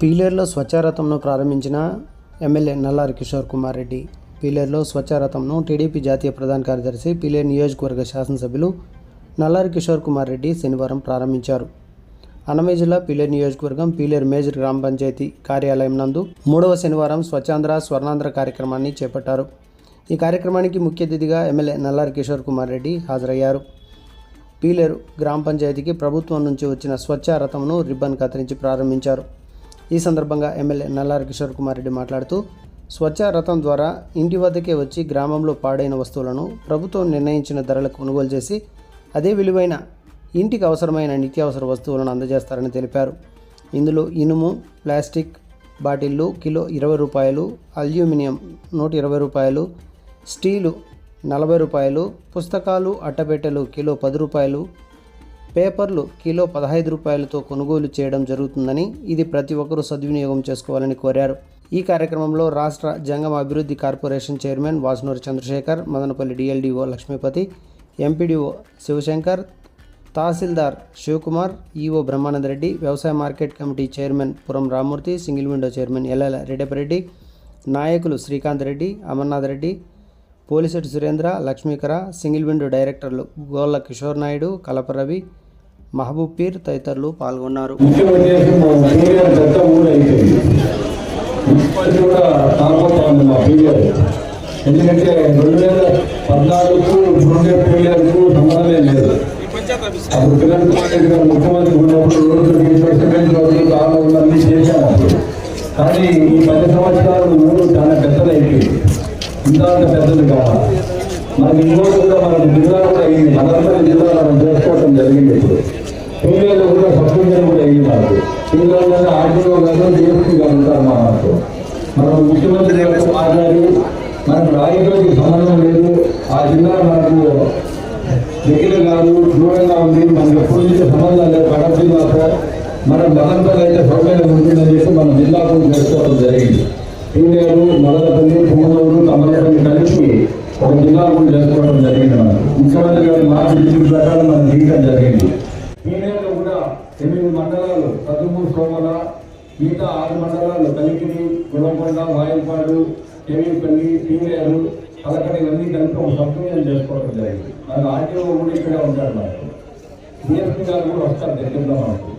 పీలేరులో స్వచ్ఛారథంను ప్రారంభించిన ఎమ్మెల్యే నల్లారి కిషోర్ కుమార్ రెడ్డి పీలేరులో స్వచ్ఛారథంను టీడీపీ జాతీయ ప్రధాన కార్యదర్శి పీలేరు నియోజకవర్గ శాసనసభ్యులు నల్లారి కిషోర్ కుమార్ రెడ్డి శనివారం ప్రారంభించారు. అన్నమయ్య జిల్లా పీలేరు నియోజకవర్గం పీలేరు మేజర్ గ్రామ పంచాయతీ కార్యాలయం నందు మూడవ శనివారం స్వచ్ఛాంధ్ర స్వర్ణాంధ్ర కార్యక్రమాన్ని చేపట్టారు. ఈ కార్యక్రమానికి ముఖ్య అతిథిగా ఎమ్మెల్యే నల్లారి కిషోర్ కుమార్ రెడ్డి హాజరయ్యారు. పీలేరు గ్రామ పంచాయతీకి ప్రభుత్వం నుంచి వచ్చిన స్వచ్ఛ రథంను రిబ్బన్ కత్తిరించి ప్రారంభించారు. ఈ సందర్భంగా ఎమ్మెల్యే నల్లారి కిషోర్ కుమార్ రెడ్డి మాట్లాడుతూ స్వచ్ఛ రథం ద్వారా ఇంటి వద్దకే వచ్చి గ్రామంలో పాడైన వస్తువులను ప్రభుత్వం నిర్ణయించిన ధరలకు కొనుగోలు చేసి అదే విలువైన ఇంటికి అవసరమైన నిత్యావసర వస్తువులను అందజేస్తారని తెలిపారు. ఇందులో ఇనుము ప్లాస్టిక్ బాటిళ్ళు కిలో ఇరవై రూపాయలు అల్యూమినియం నూట ఇరవై రూపాయలు స్టీలు నలభై రూపాయలు పుస్తకాలు అట్టపెట్టెలు కిలో పది రూపాయలు పేపర్లు కిలో పదహైదు రూపాయలతో కొనుగోలు చేయడం జరుగుతుందని ఇది ప్రతి ఒక్కరూ సద్వినియోగం చేసుకోవాలని కోరారు. ఈ కార్యక్రమంలో రాష్ట్ర జంగమ అభివృద్ధి corporation chairman Vasunuri Chandrasekhar Madanapalle DLDO Lakshmipathi MPDO Sivasankar tahsildar Sivakumar EO Brahmanandareddy వ్యవసాయ market committee chairman Puram Ramurthy single window chairman LL Reddappareddy నాయకులు శ్రీకాంత్ రెడ్డి అమర్నాథ్ రెడ్డి పోలిసెట్టి సురేంద్ర లక్ష్మీకర సింగిల్ విండో డైరెక్టర్లు గోళ్ళ కిషోర్ నాయుడు కలపరవి మహబూబ్ పీర్ తదితరులు పాల్గొన్నారు. ఎందుకంటే రెండు వేల పద్నాలుగు ఇప్పుడుండే పీరియడ్కు సంబంధమే లేదు. అప్పుడు కిరణ్ కుమార్ రెడ్డి గారు ముఖ్యమంత్రి ఉన్నప్పుడు రోడ్లు గీసారు, ఆందోళన అన్ని చేశాము కానీ ఈ పది సంవత్సరాలు ఊరు చాలా పెద్దది అయిపోయింది ఇంత అంత పెద్దది కావాలి. మనకి ఇంకోటి కూడా మనకి జిల్లా కూడా అయింది మదనపల్లి జిల్లా మనం చేసుకోవడం జరిగింది ఇప్పుడు పిల్లలు కూడా సబ్సిడీ కూడా అయ్యింది మనకు పిల్లలు ఎంతో దేవుడిగా ఉంటారు మా మనకు మనం ముఖ్యమంత్రి గారితో మాట్లాడి మనకు రాజకీయానికి సంబంధం లేదు. ఆ జిల్లా మనకు దగ్గర కాదు దూరంగా ఉంది. మనకు ఎప్పుడు నుంచి సంబంధం లేదు కడప జిల్లాతో మన మదనపల్లి అయితే సౌకర్యం ఉంటుందని చెప్పి మన జిల్లాకు చేసుకోవడం జరిగింది. పీలేరు మొదలపల్లి పూనూరు కమలపల్లి కలిసి ఒక జిల్లా కూడా చేసుకోవడం జరిగింది మనకు. ముఖ్యమంత్రి గారి మాట ఇచ్చిన ప్రకారం మనం తీయడం జరిగింది. పీలేరులో కూడా ఎనిమిది మండలాలు పదమూడు సోమల మిగతా ఆరు మండలాలు కలికిరి గుణకొండ వాయుపాడు చెవిపల్లి పీలేరు పలకడ ఇవన్నీ కలిపి ఒక సబ్డివిజన్ చేసుకోవడం జరిగింది. నాకు ఆర్టీఓ కూడా ఇక్కడే ఉంటారు మనకు డిఎస్పీ గారు కూడా వస్తారు దగ్గరలో మనకు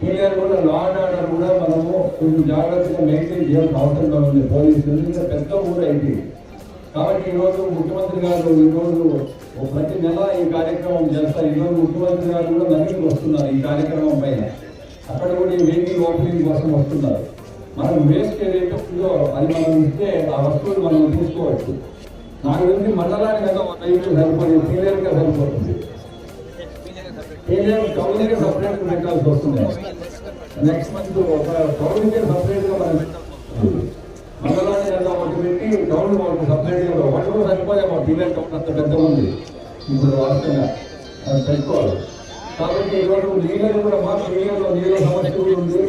పీఆర్ కూడా లా అండ్ ఆర్డర్ కూడా మనము కొంచెం జాగ్రత్తగా మెయింటైన్ చేయాల్సిన అవసరం ఉంది. పోలీసులు ఇంకా పెద్ద కూడా అయింది కాబట్టి ఈరోజు ముఖ్యమంత్రి గారు ఈరోజు ప్రతి నెల ఈ కార్యక్రమం చేస్తారు. ఈరోజు ముఖ్యమంత్రి గారు కూడా నదికి వస్తున్నారు ఈ కార్యక్రమం పైన. అక్కడ కూడా ఈ వెహికల్ ఓపెనింగ్ కోసం వస్తున్నారు. మనం వేస్ట్ ఏదైతే ఉందో అది మనం ఇస్తే ఆ వస్తువులు మనం తీసుకోవచ్చు నాకు తెలిసి మండలానికి కదా ఒక వెహికల్ సరిపోతుంది క్లియర్గా సరిపోతుంది. ఏరియాకి టౌన్కి సపరేట్ పెట్టాల్సి వస్తుంది. నెక్స్ట్ మంత్ ఒక టౌన్కి సపరేట్గా మనం మండలాన్ని కదా ఒకటి పెట్టి టౌన్ ఒకటి సపరేట్గా ఒకటి కూడా సరిపోయే మా పీరియడ్ టౌన్ అంత పెద్ద ఉంది. ఇప్పుడు వాస్తవంగా అది పెట్టుకోవాలి. కాబట్టి ఈరోజు నీళ్ళని కూడా మాకు పీరియడ్లో నీళ్ళ సమస్య కూడా ఉంది.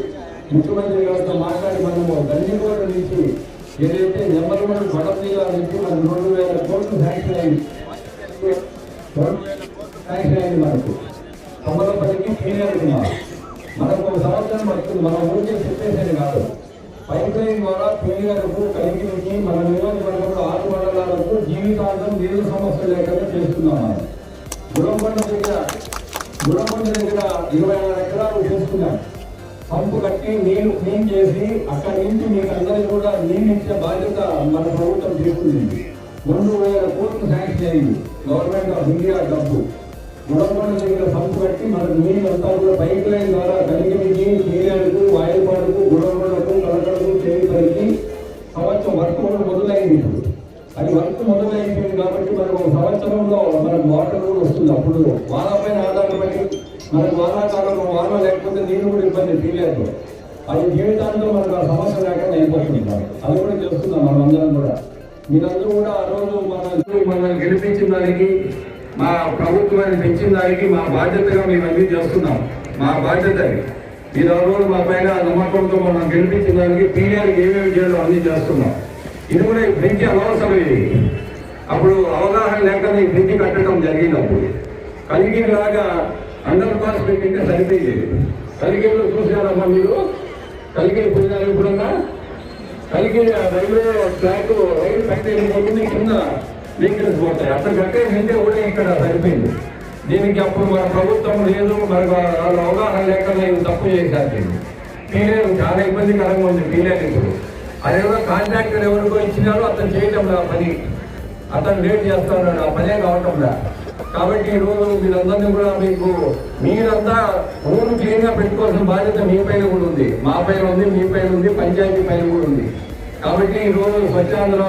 ముఖ్యమంత్రి గారితో మాట్లాడి మనము గండికోట నుంచి ఏదైతే నెంబర్ వన్ వడం నీళ్ళ నుంచి మనకు రెండు వేల కోట్లు శాంక్షన్ అయింది. శాంక్షన్ అయింది మనకు. తొమ్మిదప్పటికి సీనియర్ మనకు ఒక సంవత్సరం పడుతుంది. మన ఊరికే చెప్పేసేది కాదు. పైప్ లైన్ ద్వారా సీనియర్కు కలిగి మన నియోజకవర్గంలో ఆరు మండలాలకు జీవితాంతం నీళ్ళ సమస్య లేకుండా చేస్తున్నాం మనం. గురంకొండ దగ్గర గురంకొండ దగ్గర ఇరవై ఆరు ఎకరాలు చేసుకున్నాం. పంపు కట్టి నీళ్ళు క్లీన్ చేసి అక్కడి నుంచి మీకు అందరికీ కూడా నీళ్ళు ఇచ్చే బాధ్యత మన ప్రభుత్వం తీసుకుంది. రెండు వేల కోట్లు శాంక్షన్ అయింది. గవర్నమెంట్ ఆఫ్ ఇండియా డబ్బు. గుణపండ దగ్గర పంపు కట్టి మన నీళ్ళు అంతా కూడా పైప్ లైన్ ద్వారా కలిగిరికి నీళ్ళకు వాయుపాడుకు గుణపండకు కలకడకు చేయడానికి సంవత్సరం వర్క్ మొదలైంది ఇప్పుడు. అది వర్క్ మొదలైపోయింది కాబట్టి మనకు ఒక సంవత్సరంలో మనకు వాటర్ కూడా వస్తుంది. అప్పుడు వానపైన ఆధారపడి మనకు వానాకాలంలో వాన లేకపోతే నీళ్ళు కూడా ఇబ్బంది తీయలేదు. అది జీవితాంతం మనకు ఆ సమస్య లేకుండా అయిపోతుంది అది కూడా చేస్తున్నాం మనం అందరం కూడా. మీరందరూ కూడా ఆ రోజు మన మనల్ని గెలిపించిన దానికి మా ప్రభుత్వాన్ని పెంచిన దానికి మా బాధ్యతగా మేము అన్ని చేస్తున్నాం. మా బాధ్యత మీరు ఆ రోజు మా పైన నమ్మకంతో మనం గెలిపించిన దానికి పీఆర్కి ఏమేమి చేయాలో అన్ని చేస్తున్నాం. ఇది కూడా పెంచే అవసరం ఇది. అప్పుడు అవగాహన లేకనే ఈ బ్రిడ్జి కట్టడం జరిగినప్పుడు కలిగిన లాగా అండర్ పాస్ పెట్టింటే సరిపోయేది. కలిగిలో చూసారమ్మా మీరు? కలిగి పోయినారు ఇప్పుడన్నా కలిగి రైల్వే ట్రాక్ రైలు పైన వెళ్ళిపోతుంది కింద వెహికల్స్ పోతాయి అక్కడ కట్టేసింటే కూడా ఇక్కడ సరిపోయింది. దీనికి అప్పుడు మన ప్రభుత్వం లేదు మరి వాళ్ళ అవగాహన లేక నేను తప్పు చేశాను నేను పీలేరు చాలా ఇబ్బందికరంగా ఉంది పీలేరు ఇప్పుడు. అదేదో కాంట్రాక్టర్ ఎవరికో ఇచ్చినారో అతను చేయటం నా పని. అతను లేట్ చేస్తున్నాడు ఆ పనే కావటం లే. కాబట్టి ఈరోజు మీరందరినీ కూడా మీకు మీరంతా ఊరు క్లీన్గా పెట్టుకోవాల్సిన బాధ్యత మీ పైన కూడా ఉంది. మా పైన ఉంది మీ పైన ఉంది పంచాయతీ పైన కూడా ఉంది. కాబట్టి ఈ రోజు స్వచ్ఛాంధ్ర